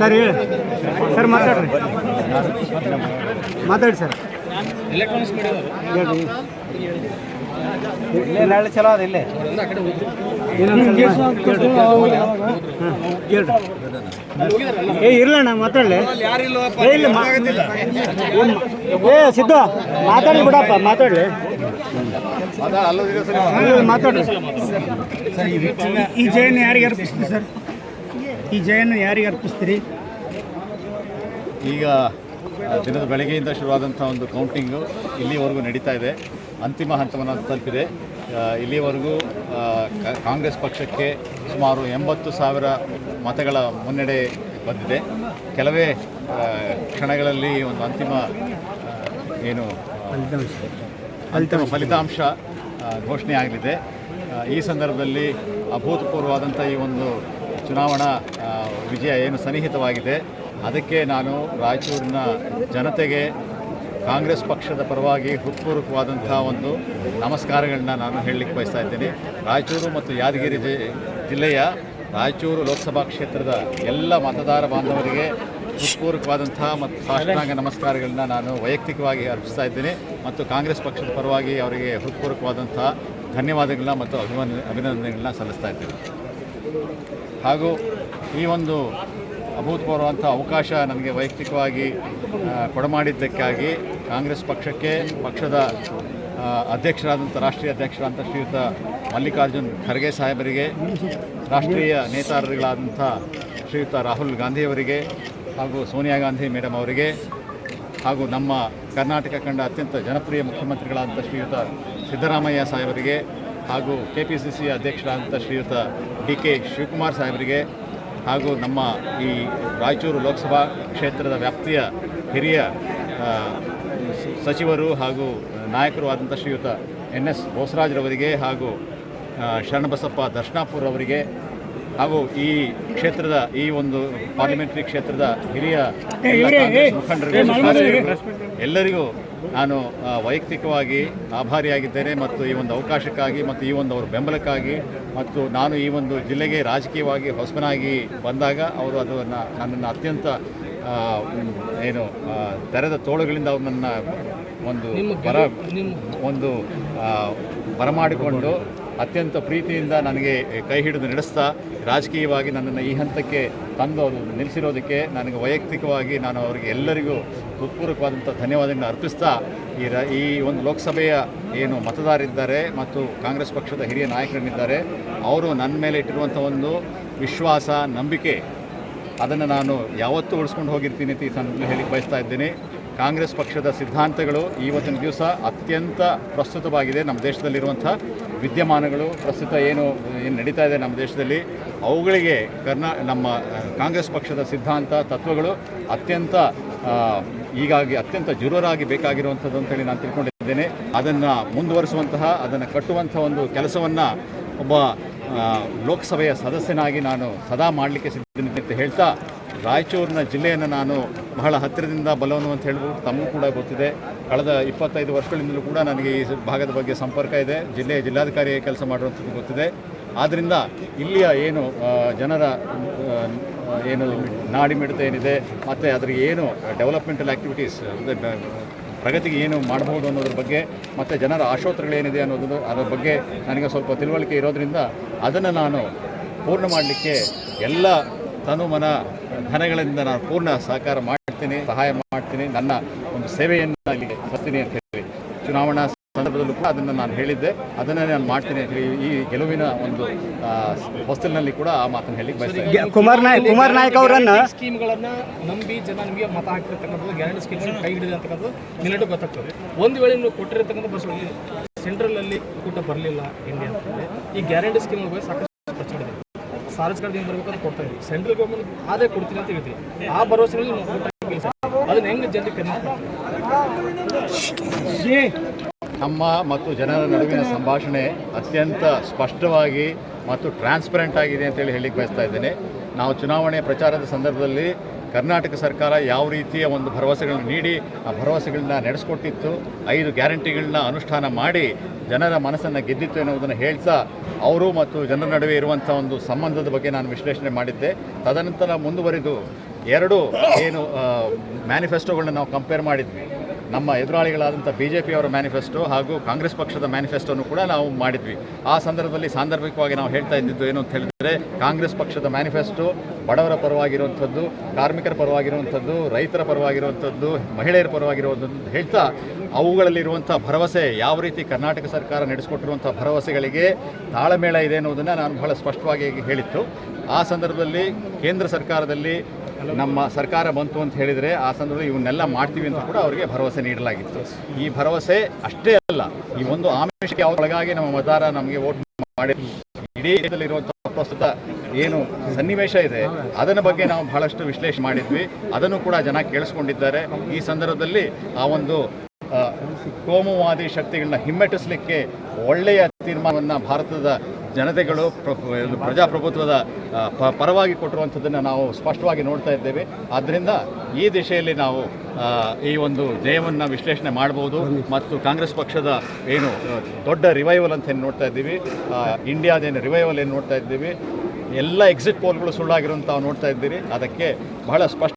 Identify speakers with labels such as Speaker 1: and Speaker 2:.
Speaker 1: Sir ಹೇಳಿ. Sir ಮಾತಾಡ್ರಿ. ಮಾತಾಡಿ ಸರ್.
Speaker 2: ಎಲೆಕ್ಟ್ರಾನಿಕ್ಸ್ ಇಲ್ಲೇ ನಾಳೆ ಚಲೋ ಅದ ಇಲ್ಲೇ.
Speaker 1: ಏ ಇರ್ಲಣ್ಣ ಮಾತಾಡಲಿ. ಏ ಇಲ್ಲ ಏ ಸಿದ್ದು ಮಾತಾಡಿ ಬಿಡಪ್ಪ ಮಾತಾಡಲಿ. ಮಾತಾಡ್ರಿ ಈ ಜಯನ್ನು ಯಾರಿಗೆ ಅರ್ಪಿಸ್ತೀರಿ ಸರ್? ಈ ಜಯನ್ನು ಯಾರಿಗೆ ಅರ್ಪಿಸ್ತೀರಿ?
Speaker 3: ಈಗ ದಿನದ ಬೆಳಗ್ಗೆಯಿಂದ ಶುರುವಾದಂಥ ಒಂದು ಕೌಂಟಿಂಗು ಇಲ್ಲಿವರೆಗೂ ನಡೀತಾ ಇದೆ. ಅಂತಿಮ ಹಂತವನ್ನು ತಲುಪಿದೆ. ಇಲ್ಲಿವರೆಗೂ ಕಾಂಗ್ರೆಸ್ ಪಕ್ಷಕ್ಕೆ ಸುಮಾರು ಎಂಬತ್ತು ಸಾವಿರ ಮತಗಳ ಮುನ್ನಡೆ ಬಂದಿದೆ. ಕೆಲವೇ ಕ್ಷಣಗಳಲ್ಲಿ ಒಂದು ಅಂತಿಮ ಏನು ಫಲಿತಾಂಶ. ಅಂತಿಮ ಫಲಿತಾಂಶ ಆ, ಘೋಷಣೆ ಆಗಲಿದೆ. ಈ ಸಂದರ್ಭದಲ್ಲಿ ಅಭೂತಪೂರ್ವವಾದಂಥ ಈ ಒಂದು ಚುನಾವಣಾ ವಿಜಯ ಏನು ಸನ್ನಿಹಿತವಾಗಿದೆ. ಅದಕ್ಕೆ ನಾನು ರಾಯಚೂರಿನ ಜನತೆಗೆ ಕಾಂಗ್ರೆಸ್ ಪಕ್ಷದ ಪರವಾಗಿ ಹೃತ್ಪೂರ್ವಕವಾದಂಥ ಒಂದು ನಮಸ್ಕಾರಗಳನ್ನ ನಾನು ಹೇಳಲಿಕ್ಕೆ ಬಯಸ್ತಾ ಇದ್ದೀನಿ. ರಾಯಚೂರು ಮತ್ತು ಯಾದಗಿರಿ ಜಿಲ್ಲೆಯ ರಾಯಚೂರು ಲೋಕಸಭಾ ಕ್ಷೇತ್ರದ ಎಲ್ಲ ಮತದಾರ ಬಾಂಧವರಿಗೆ ಹೃತ್ಪೂರ್ವಕವಾದಂಥ ಮತ್ತು ಸಾಷ್ಟಾಂಗ ನಮಸ್ಕಾರಗಳನ್ನ ನಾನು ವೈಯಕ್ತಿಕವಾಗಿ ಅರ್ಪಿಸ್ತಾ ಇದ್ದೇನೆ. ಮತ್ತು ಕಾಂಗ್ರೆಸ್ ಪಕ್ಷದ ಪರವಾಗಿ ಅವರಿಗೆ ಹೃತ್ಪೂರ್ವಕವಾದಂತಹ ಧನ್ಯವಾದಗಳನ್ನ ಮತ್ತು ಅಭಿಮಾನ, ಅಭಿನಂದನೆಗಳನ್ನ ಸಲ್ಲಿಸ್ತಾ ಇದ್ದೇನೆ. ಹಾಗೂ ಈ ಒಂದು ಅಭೂತಪೂರ್ವಂಥ ಅವಕಾಶ ನನಗೆ ವೈಯಕ್ತಿಕವಾಗಿ ಕೊಡಮಾಡಿದ್ದಕ್ಕಾಗಿ ಕಾಂಗ್ರೆಸ್ ಪಕ್ಷಕ್ಕೆ ಪಕ್ಷದ ಅಧ್ಯಕ್ಷರಾದಂಥ, ರಾಷ್ಟ್ರೀಯ ಅಧ್ಯಕ್ಷರಾದಂಥ ಶ್ರೀಯುತ ಮಲ್ಲಿಕಾರ್ಜುನ್ ಖರ್ಗೆ ಸಾಹೇಬರಿಗೆ, ರಾಷ್ಟ್ರೀಯ ನೇತಾರರುಗಳಾದಂಥ ಶ್ರೀಯುತ ರಾಹುಲ್ ಗಾಂಧಿಯವರಿಗೆ ಹಾಗೂ ಸೋನಿಯಾ ಗಾಂಧಿ ಮೇಡಮ್ ಅವರಿಗೆ ಹಾಗೂ ನಮ್ಮ ಕರ್ನಾಟಕ ಕಂಡ ಅತ್ಯಂತ ಜನಪ್ರಿಯ ಮುಖ್ಯಮಂತ್ರಿಗಳಾದಂಥ ಶ್ರೀಯುತ ಸಿದ್ದರಾಮಯ್ಯ ಸಾಹೇಬರಿಗೆ ಹಾಗೂ ಕೆ ಪಿ ಸಿ ಸಿ ಅಧ್ಯಕ್ಷರಾದಂಥ ಶ್ರೀಯುತ ಡಿ ಕೆ ಶಿವಕುಮಾರ್ ಸಾಹೇಬರಿಗೆ ಹಾಗೂ ನಮ್ಮ ಈ ರಾಯಚೂರು ಲೋಕಸಭಾ ಕ್ಷೇತ್ರದ ವ್ಯಾಪ್ತಿಯ ಹಿರಿಯ ಸಚಿವರು ಹಾಗೂ ನಾಯಕರು ಆದಂಥ ಶ್ರೀಯುತ ಎನ್ ಎಸ್ ಬೋಸರಾಜ್ರವರಿಗೆ ಹಾಗೂ ಶರಣಬಸಪ್ಪ ದರ್ಶನಾಪುರ್ ಅವರಿಗೆ ಹಾಗೂ ಈ ಕ್ಷೇತ್ರದ ಈ ಒಂದು ಪಾರ್ಲಿಮೆಂಟರಿ ಕ್ಷೇತ್ರದ ಹಿರಿಯ ಮುಖಂಡರು ಮುಖಂಡರಿಗೆ ಎಲ್ಲರಿಗೂ ನಾನು ವೈಯಕ್ತಿಕವಾಗಿ ಆಭಾರಿಯಾಗಿದ್ದೇನೆ ಮತ್ತು ಈ ಒಂದು ಅವಕಾಶಕ್ಕಾಗಿ ಮತ್ತು ಈ ಒಂದು ಅವರ ಬೆಂಬಲಕ್ಕಾಗಿ ಮತ್ತು ನಾನು ಈ ಒಂದು ಜಿಲ್ಲೆಗೆ ರಾಜಕೀಯವಾಗಿ ಹೊಸಬನಾಗಿ ಬಂದಾಗ ಅವರು ಅದನ್ನು ನನ್ನನ್ನು ಅತ್ಯಂತ ಏನು ತೆರೆದ ತೋಳುಗಳಿಂದ ಅವರು ನನ್ನ ಒಂದು ಬರ ಒಂದು ಬರಮಾಡಿಕೊಂಡು ಅತ್ಯಂತ ಪ್ರೀತಿಯಿಂದ ನನಗೆ ಕೈ ಹಿಡಿದು ನಡೆಸ್ತಾ, ರಾಜಕೀಯವಾಗಿ ನನ್ನನ್ನು ಈ ಹಂತಕ್ಕೆ ತಂದು ಅವರು ನಿಲ್ಲಿಸಿರೋದಕ್ಕೆ ನನಗೆ ವೈಯಕ್ತಿಕವಾಗಿ ನಾನು ಅವರಿಗೆ ಎಲ್ಲರಿಗೂ ಹೃತ್ಪೂರ್ವಕವಾದಂಥ ಧನ್ಯವಾದಗಳನ್ನು ಅರ್ಪಿಸ್ತಾ, ಈ ರ, ಈ ಒಂದು ಲೋಕಸಭೆಯ ಏನು ಮತದಾರರಿದ್ದಾರೆ ಮತ್ತು ಕಾಂಗ್ರೆಸ್ ಪಕ್ಷದ ಹಿರಿಯ ನಾಯಕರನ್ನಿದ್ದಾರೆ, ಅವರು ನನ್ನ ಮೇಲೆ ಇಟ್ಟಿರುವಂಥ ಒಂದು ವಿಶ್ವಾಸ, ನಂಬಿಕೆ, ಅದನ್ನು ನಾನು ಯಾವತ್ತೂ ಉಳಿಸ್ಕೊಂಡು ಹೋಗಿರ್ತೀನಿ ಅಂತ ಈ ಸಂದರ್ಭದಲ್ಲಿ ಹೇಳಿ ಬಯಸ್ತಾ ಇದ್ದೀನಿ. ಕಾಂಗ್ರೆಸ್ ಪಕ್ಷದ ಸಿದ್ಧಾಂತಗಳು ಇವತ್ತಿನ ದಿವಸ ಅತ್ಯಂತ ಪ್ರಸ್ತುತವಾಗಿದೆ. ನಮ್ಮ ದೇಶದಲ್ಲಿರುವಂಥ ವಿದ್ಯಮಾನಗಳು, ಪ್ರಸ್ತುತ ಏನು ಏನು ನಡೀತಾ ಇದೆ ನಮ್ಮ ದೇಶದಲ್ಲಿ, ಅವುಗಳಿಗೆ ಕರ್ನಾ, ನಮ್ಮ ಕಾಂಗ್ರೆಸ್ ಪಕ್ಷದ ಸಿದ್ಧಾಂತ, ತತ್ವಗಳು ಅತ್ಯಂತ ಈಗಾಗಿ ಅತ್ಯಂತ ಜುರರಾಗಿ ಬೇಕಾಗಿರುವಂಥದ್ದು ಅಂತೇಳಿ ನಾನು ತಿಳ್ಕೊಂಡಿದ್ದೇನೆ. ಅದನ್ನು ಮುಂದುವರಿಸುವಂತಹ, ಅದನ್ನು ಕಟ್ಟುವಂಥ ಒಂದು ಕೆಲಸವನ್ನು ಒಬ್ಬ ಲೋಕಸಭೆಯ ಸದಸ್ಯನಾಗಿ ನಾನು ಸದಾ ಮಾಡಲಿಕ್ಕೆ ಸಿದ್ಧನಿದ್ದೆ ಅಂತ ಹೇಳ್ತಾ ರಾಯಚೂರಿನ ಜಿಲ್ಲೆಯನ್ನು ನಾನು ಬಹಳ ಹತ್ತಿರದಿಂದ ಬಲವನ್ನು ಅಂತ ಹೇಳ್ಬೋದು, ತಮಗೂ ಕೂಡ ಗೊತ್ತಿದೆ. ಕಳೆದ ಇಪ್ಪತ್ತೈದು ವರ್ಷಗಳಿಂದಲೂ ಕೂಡ ನನಗೆ ಈ ಭಾಗದ ಬಗ್ಗೆ ಸಂಪರ್ಕ ಇದೆ. ಜಿಲ್ಲೆಯ ಜಿಲ್ಲಾಧಿಕಾರಿ ಕೆಲಸ ಮಾಡುವಂಥದ್ದು ಗೊತ್ತಿದೆ. ಆದ್ದರಿಂದ ಇಲ್ಲಿಯ ಏನು ಜನರ ಏನು ನಾಡಿ ಮಿಡಿತ ಏನಿದೆ, ಮತ್ತು ಅದರ ಏನು ಡೆವಲಪ್ಮೆಂಟಲ್ ಆ್ಯಕ್ಟಿವಿಟೀಸ್ ಪ್ರಗತಿಗೆ ಏನು ಮಾಡಬಹುದು ಅನ್ನೋದ್ರ ಬಗ್ಗೆ, ಮತ್ತು ಜನರ ಆಶೋತ್ತರಗಳೇನಿದೆ ಅನ್ನೋದು, ಅದರ ಬಗ್ಗೆ ನನಗೆ ಸ್ವಲ್ಪ ತಿಳುವಳಿಕೆ ಇರೋದ್ರಿಂದ ಅದನ್ನು ನಾನು ಪೂರ್ಣ ಮಾಡಲಿಕ್ಕೆ ಎಲ್ಲ ತನು ಮನ ಧನಗಳಿಂದ ನಾನು ಪೂರ್ಣ ಸಹಕಾರ ಮಾಡ್ತೀನಿ ಸಹಾಯ ಮಾಡ್ತೀನಿ ನನ್ನ ಒಂದು ಸೇವೆಯನ್ನು ಅಲ್ಲಿಗೆ ಬರ್ತೀನಿ ಅಂತ ಹೇಳಿ. ಚುನಾವಣಾ ಸಂದರ್ಭದಲ್ಲೂ ಕೂಡ ಅದನ್ನು ನಾನು ಹೇಳಿದ್ದೆ. ಅದನ್ನೇ ನಾನು ಮಾಡ್ತೀನಿ ಅಂತ ಹೇಳಿ ಈ ಗೆಲುವಿನ ಒಂದು ಹಾಸ್ಟೆಲ್ನಲ್ಲಿ ಹೊಸ್ತಿಲಿನಲ್ಲಿ ಕೂಡ ಆ ಮಾತನ್ನು ಹೇಳಿ ಬಯಸ್ತೀನಿ
Speaker 1: ಕುಮಾರ್ ನಾಯಕ್ ಕುಮಾರ್ ನಾಯಕ್ ಅವರನ್ನ
Speaker 2: ಸ್ಕೀಮ್ಗಳನ್ನ ನಂಬಿ ಜನ ನಿಮಗೆ ಮತ ಹಾಕಿರ್ತಕ್ಕಂಥದ್ದು ಗ್ಯಾರಂಟಿ ಸ್ಕೀಮ್ ಕೈ ಹಿಡಿದಂತಕ್ಕಂಥದ್ದು ನಿನ್ನಟ್ಟು ಗೊತ್ತಾಗ್ತದೆ. ಒಂದು ವೇಳೆ ನೀವು ಕೊಟ್ಟಿರತಕ್ಕಂಥ ಬಸ್ ಸೆಂಟ್ರಲ್ ಅಲ್ಲಿ ಕೂಟ ಬರಲಿಲ್ಲ ಇಂಡಿಯಾ ಈ ಗ್ಯಾರಂಟಿ ಸ್ಕೀಮ್ ಬಗ್ಗೆ ಸಾಕಷ್ಟು ಸಾರ್ವಜನಿಕರಿಂದ ಬರ್ಬೇಕಂತ ಕೊಡ್ತಾ ಇದ್ದೀವಿ. ಸೆಂಟ್ರಲ್ ಗೌರ್ಮೆಂಟ್ ಆದರೆ ಕೊಡ್ತೀನಿ ಅಂತ ಹೇಳ್ತೀವಿ. ಆ ಭರವಸೆಗಳಲ್ಲಿ ಅದನ್ನ ಹೆಂಗೆ ಜನರಿಗೆ
Speaker 3: ನಮ್ಮ ಮತ್ತು ಜನರ ನಡುವಿನ ಸಂಭಾಷಣೆ ಅತ್ಯಂತ ಸ್ಪಷ್ಟವಾಗಿ ಮತ್ತು ಟ್ರಾನ್ಸ್ಪರೆಂಟ್ ಆಗಿದೆ ಅಂತೇಳಿ ಹೇಳಿಕ್ಕೆ ಬಯಸ್ತಾ ಇದ್ದೇನೆ. ನಾವು ಚುನಾವಣೆ ಪ್ರಚಾರದ ಸಂದರ್ಭದಲ್ಲಿ ಕರ್ನಾಟಕ ಸರ್ಕಾರ ಯಾವ ರೀತಿಯ ಒಂದು ಭರವಸೆಗಳನ್ನು ನೀಡಿ ಆ ಭರವಸೆಗಳನ್ನ ನಡೆಸ್ಕೊಟ್ಟಿತ್ತು, ಐದು ಗ್ಯಾರಂಟಿಗಳನ್ನ ಅನುಷ್ಠಾನ ಮಾಡಿ ಜನರ ಮನಸ್ಸನ್ನು ಗೆದ್ದಿತ್ತು ಎನ್ನುವುದನ್ನು ಹೇಳ್ತಾ ಅವರು ಮತ್ತು ಜನರ ನಡುವೆ ಇರುವಂಥ ಒಂದು ಸಂಬಂಧದ ಬಗ್ಗೆ ನಾನು ವಿಶ್ಲೇಷಣೆ ಮಾಡಿದ್ದೆ. ತದನಂತರ ಮುಂದುವರೆದು ಎರಡು ಏನು ಮ್ಯಾನಿಫೆಸ್ಟೋಗಳನ್ನ ನಾವು ಕಂಪೇರ್ ಮಾಡಿದ್ವಿ. ನಮ್ಮ ಎದುರಾಳಿಗಳಾದಂಥ ಬಿ ಜೆ ಪಿಯವರ ಮ್ಯಾನಿಫೆಸ್ಟೋ ಹಾಗೂ ಕಾಂಗ್ರೆಸ್ ಪಕ್ಷದ ಮ್ಯಾನಿಫೆಸ್ಟೋನು ಕೂಡ ನಾವು ಮಾಡಿದ್ವಿ. ಆ ಸಂದರ್ಭದಲ್ಲಿ ಸಾಂದರ್ಭಿಕವಾಗಿ ನಾವು ಹೇಳ್ತಾ ಇದ್ದಿದ್ದು ಏನು ಅಂತ ಹೇಳಿದರೆ, ಕಾಂಗ್ರೆಸ್ ಪಕ್ಷದ ಮ್ಯಾನಿಫೆಸ್ಟೋ ಬಡವರ ಪರವಾಗಿರುವಂಥದ್ದು, ಕಾರ್ಮಿಕರ ಪರವಾಗಿರುವಂಥದ್ದು, ರೈತರ ಪರವಾಗಿರುವಂಥದ್ದು, ಮಹಿಳೆಯರ ಪರವಾಗಿರುವಂಥದ್ದು ಹೇಳ್ತಾ ಅವುಗಳಲ್ಲಿರುವಂಥ ಭರವಸೆ ಯಾವ ರೀತಿ ಕರ್ನಾಟಕ ಸರ್ಕಾರ ನಡೆಸಿಕೊಟ್ಟಿರುವಂಥ ಭರವಸೆಗಳಿಗೆ ತಾಳಮೇಳ ಇದೆ ಅನ್ನೋದನ್ನು ನಾನು ಬಹಳ ಸ್ಪಷ್ಟವಾಗಿ ಹೇಳಿತ್ತು. ಆ ಸಂದರ್ಭದಲ್ಲಿ ಕೇಂದ್ರ ಸರ್ಕಾರದಲ್ಲಿ ನಮ್ಮ ಸರ್ಕಾರ ಬಂತು ಅಂತ ಹೇಳಿದರೆ ಆ ಸಂದರ್ಭದಲ್ಲಿ ಇವನ್ನೆಲ್ಲ ಮಾಡ್ತೀವಿ ಅಂತ ಕೂಡ ಅವರಿಗೆ ಭರವಸೆ ನೀಡಲಾಗಿತ್ತು. ಈ ಭರವಸೆ ಅಷ್ಟೇ ಅಲ್ಲ, ಈ ಒಂದು ಆಮಿಷಕ್ಕೆ ಒಳಗಾಗಿ ನಮ್ಮ ಮತದಾರ ನಮಗೆ ವೋಟ್ ಮಾಡಿ, ಇಡೀ ಪ್ರಸ್ತುತ ಏನು ಸನ್ನಿವೇಶ ಇದೆ, ಅದನ್ನ ಬಗ್ಗೆ ನಾವು ಬಹಳಷ್ಟು ವಿಶ್ಲೇಷಣೆ ಮಾಡಿದ್ವಿ, ಅದನ್ನು ಕೂಡ ಜನ ಕೇಳಿಸ್ಕೊಂಡಿದ್ದಾರೆ. ಈ ಸಂದರ್ಭದಲ್ಲಿ ಆ ಒಂದು ಕೋಮುವಾದಿ ಶಕ್ತಿಗಳನ್ನ ಹಿಮ್ಮೆಟ್ಟಿಸಲಿಕ್ಕೆ ಒಳ್ಳೆಯ ತೀರ್ಮಾನವನ್ನು ಭಾರತದ ಜನತೆಗಳು ಪ್ರ- ಪ್ರಜಾಪ್ರಭುತ್ವದ ಪರವಾಗಿ ಕೊಟ್ಟಿರುವಂಥದ್ದನ್ನು ನಾವು ಸ್ಪಷ್ಟವಾಗಿ ನೋಡ್ತಾ ಇದ್ದೇವೆ. ಆದ್ದರಿಂದ ಈ ದಿಶೆಯಲ್ಲಿ ನಾವು ಈ ಒಂದು ಜಯವನ್ನು ವಿಶ್ಲೇಷಣೆ ಮಾಡ್ಬೋದು. ಮತ್ತು ಕಾಂಗ್ರೆಸ್ ಪಕ್ಷದ ಏನು ದೊಡ್ಡ ರಿವೈವಲ್ ಅಂತ ಏನು ನೋಡ್ತಾ ಇದ್ದೀವಿ. ಇಂಡಿಯಾದೇನು ರಿವೈವಲ್ ಏನು ನೋಡ್ತಾ ಇದ್ದೀವಿ. ಎಲ್ಲ ಎಕ್ಸಿಟ್ ಪೋಲ್ಗಳು ಸುಳ್ಳಾಗಿರುವಂಥ ನೋಡ್ತಾ ಇದ್ದೀರಿ. ಅದಕ್ಕೆ ಬಹಳ ಸ್ಪಷ್ಟ